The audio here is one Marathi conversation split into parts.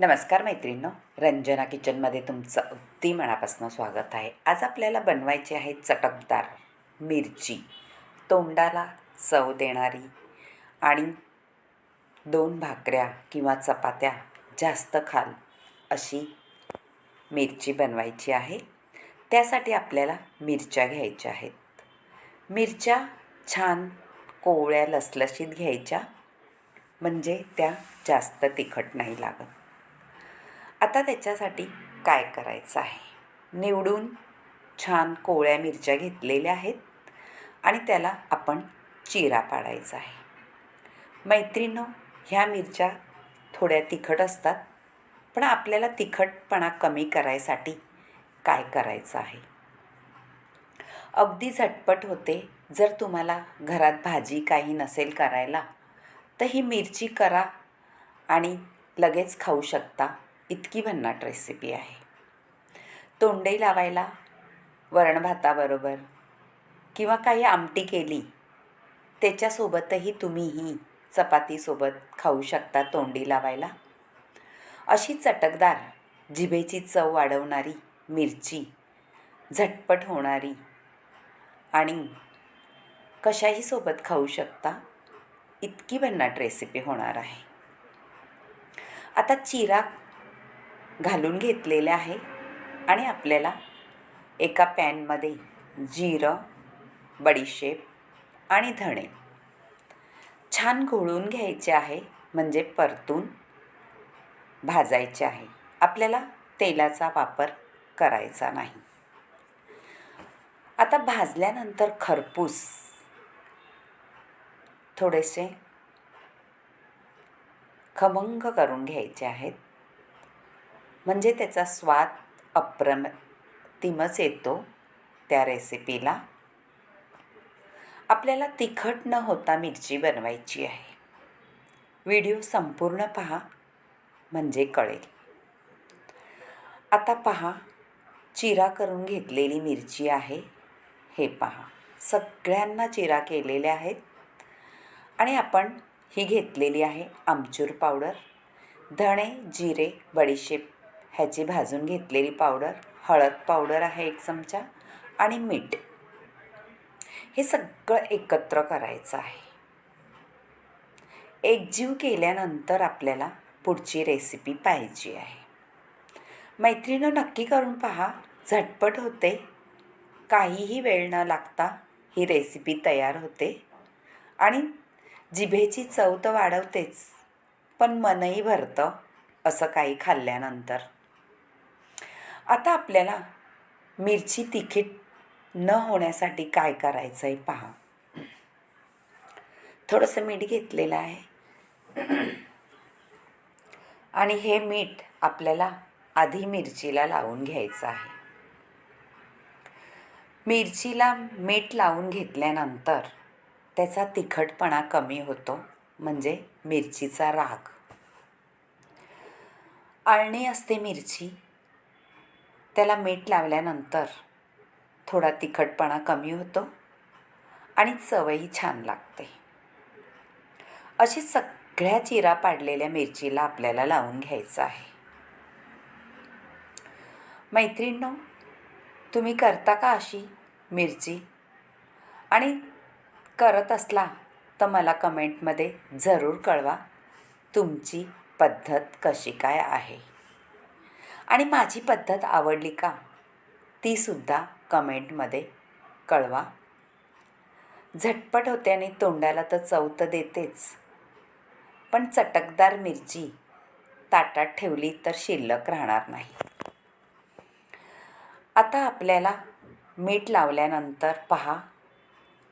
नमस्कार मैत्रिणींनो रंजना किचनमध्ये तुमचं अगदी मनापासून स्वागत आहे. आज आपल्याला बनवायची आहे चटकदार मिरची. तोंडाला चव देणारी आणि दोन भाकऱ्या किंवा चपात्या जास्त खाल अशी मिरची बनवायची आहे. त्यासाठी आपल्याला मिरच्या घ्यायच्या आहेत. मिरच्या छान कोवळ्या लसलशीत घ्यायच्या. म्हणजे त्या जास्त तिखट नाही लागत. आता त्याच्यासाठी काय करायचं आहे? निवडून छान कोवळ्या मिरच्या घेतलेल्या आहेत आणि त्याला आपण चिरा पाडायचा आहे. मैत्रिणं ह्या मिरच्या थोड्या तिखट असतात पण आपल्याला तिखटपणा कमी करायसाठी काय करायचं आहे? अगदी झटपट होते. जर तुम्हाला घरात भाजी काही नसेल करायला तर ही मिरची करा आणि लगेच खाऊ शकता. इतकी भन्नाट रेसिपी आहे. तोंडे लावायला वरण भाताबरोबर किंवा काही आमटी केली त्याच्यासोबतही तुम्ही ही चपातीसोबत खाऊ शकता तोंडी लावायला. अशी चटकदार जिभेची चव वाढवणारी मिरची झटपट होणारी आणि कशाही सोबत खाऊ शकता इतकी भन्नाट रेसिपी होणार आहे. आता चिरा घालून घेतलेले आहे आणि आपल्याला एका पॅनमध्ये जिरं बडीशेप आणि धणे छान घोळून घ्यायचे आहे म्हणजे परतून भाजायचे आहे. आपल्याला तेलाचा वापर करायचा नाही. आता भाजल्यानंतर खरपूस थोडेसे खमंग करून घ्यायचे आहेत. म्हणजे त्याचा स्वाद अप्रतिमच येतो त्या रेसिपीला आपल्याला तिखट न होता मिरची बनवायची आहे. व्हिडिओ संपूर्ण पहा म्हणजे कळेल. आता पहा चिरा करून घेतलेली मिरची आहे. हे पहा सगळ्यांना चिरा केलेल्या आहेत. आणि आपण ही घेतलेली आहे आमचूर पावडर. धणे जिरे बडीशेप ह्याची भाजून घेतलेली पावडर हळद पावडर आहे एक चमचा आणि मीठ. हे सगळं एकत्र करायचं आहे. एकजीव केल्यानंतर आपल्याला पुढची रेसिपी पाहिजे आहे. मैत्रिणं नक्की करून पहा झटपट होते. काहीही वेळ न लागता ही रेसिपी तयार होते. आणि जिभेची चव तर वाढवतेच पण मनही भरतं असं काही खाल्ल्यानंतर. आता आपल्याला मिरची तिखट न होण्यासाठी काय करायचं आहे पहा. थोडंसं मीठ घेतलेलं आहे. आणि हे मीठ आपल्याला आधी मिरचीला लावून घ्यायचं आहे. मिरचीला मीठ लावून घेतल्यानंतर त्याचा तिखटपणा कमी होतो म्हणजे मिरचीचा राग. आळणी असते मिरची. त्याला मीठ लावल्यानंतर थोडा तिखटपणा कमी होतो आणि चवही छान लागते. अशी सगळ्या चिरा पाडलेल्या मिरचीला आपल्याला लावून घ्यायचं आहे. मैत्रिणींनो तुम्ही करता का अशी मिरची? आणि करत असला तर मला कमेंटमध्ये जरूर कळवा तुमची पद्धत कशी काय आहे. आणि माझी पद्धत आवडली का? तीसुद्धा कमेंटमध्ये कळवा. झटपट होते आणि तोंडाला तर चव तर देतेच. पण चटकदार मिरची ताटात ठेवली तर शिल्लक राहणार नाही. आता आपल्याला मीठ लावल्यानंतर पहा.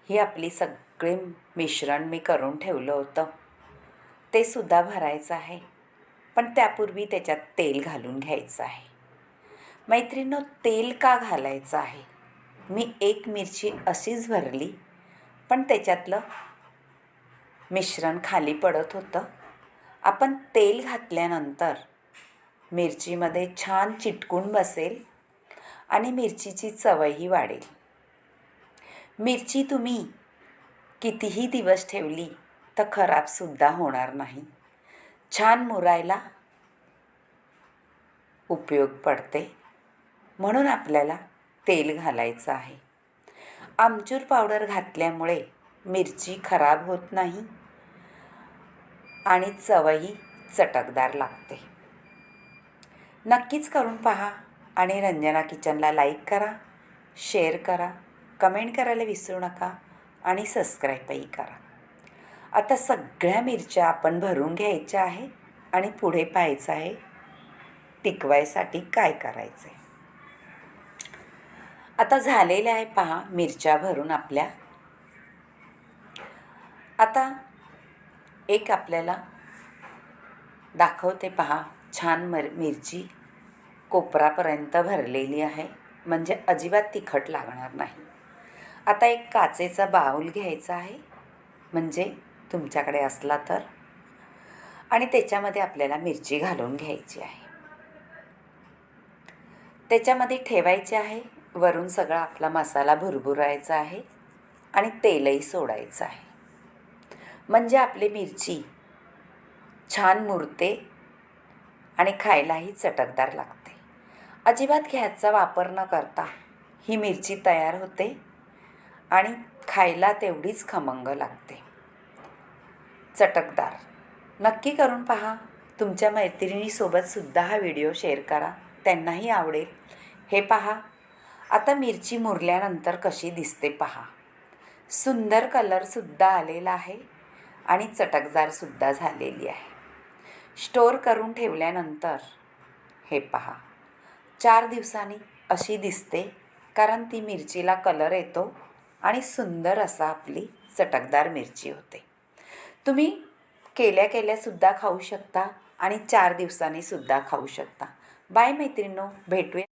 ही आपली सगळी मिश्रण मी करून ठेवलं होतं. ते सुद्धा भरायचं आहे. पण त्यापूर्वी त्याच्यात तेल घालून घ्यायचं आहे. मैत्रिणींनो तेल का घालायचं आहे? मी एक मिरची अशीच भरली पण त्याच्यातलं मिश्रण खाली पडत होतं. आपण तेल घातल्यानंतर मिरचीमध्ये छान चिटकून बसेल आणि मिरचीची चवही वाढेल. मिरची तुम्ही कितीही दिवस ठेवली तर खराबसुद्धा होणार नाही. छान मुरायला उपयोग पडते. म्हणून आपल्याला तेल घालायचं आहे. आमचूर पावडर घातल्यामुळे मिरची खराब होत नाही आणि चवही चटकदार लागते. नक्कीच करून पहा आणि रंजना किचनला लाईक करा शेअर करा कमेंट करायला विसरू नका आणि सबस्क्राईबही करा. आता सगळ्या मिरच्या आपण भरून घ्यायच्या आहे आणि पुढे पाहायचं आहे टिकवायसाठी काय करायचं आहे. आता झालेल्या आहे पहा मिरच्या भरून आपल्या. आता एक आपल्याला दाखवते पहा छान मर मिरची कोपरापर्यंत भरलेली आहे. म्हणजे अजिबात तिखट लागणार नाही. आता एक काचेचा बाऊल घ्यायचा आहे. म्हणजे तुमच्याकडे असला तर. आणि त्याच्यामध्ये आपल्याला मिरची घालून घ्यायची आहे. त्याच्यामध्ये ठेवायचे आहे. वरून सगळा आपला मसाला भुरभुरायचा आहे. आणि तेलही सोडायचं आहे. म्हणजे आपली मिरची छान मुरते आणि खायलाही चटकदार लागते. अजिबात गॅसचा वापर न करता ही मिरची तयार होते आणि खायला तेवढीच खमंग लागते. चटकदार. नक्की करून पहा. तुमच्या मैत्रिणीसोबतसुद्धा हा व्हिडिओ शेअर करा. त्यांनाही आवडेल. हे पहा. आता मिरची मुरल्यानंतर कशी दिसते पहा. सुंदर कलरसुद्धा आलेला आहे आणि चटकदारसुद्धा झालेली आहे. स्टोअर करून ठेवल्यानंतर हे पहा. चार दिवसांनी अशी दिसते कारण ती मिरचीला कलर येतो आणि सुंदर असा आपली चटकदार मिरची होते. तुम्ही केल्या केल्यासुद्धा खाऊ शकता आणि चार दिवसांनी सुद्धा खाऊ शकता. बाय मैत्रिणो भेटूया.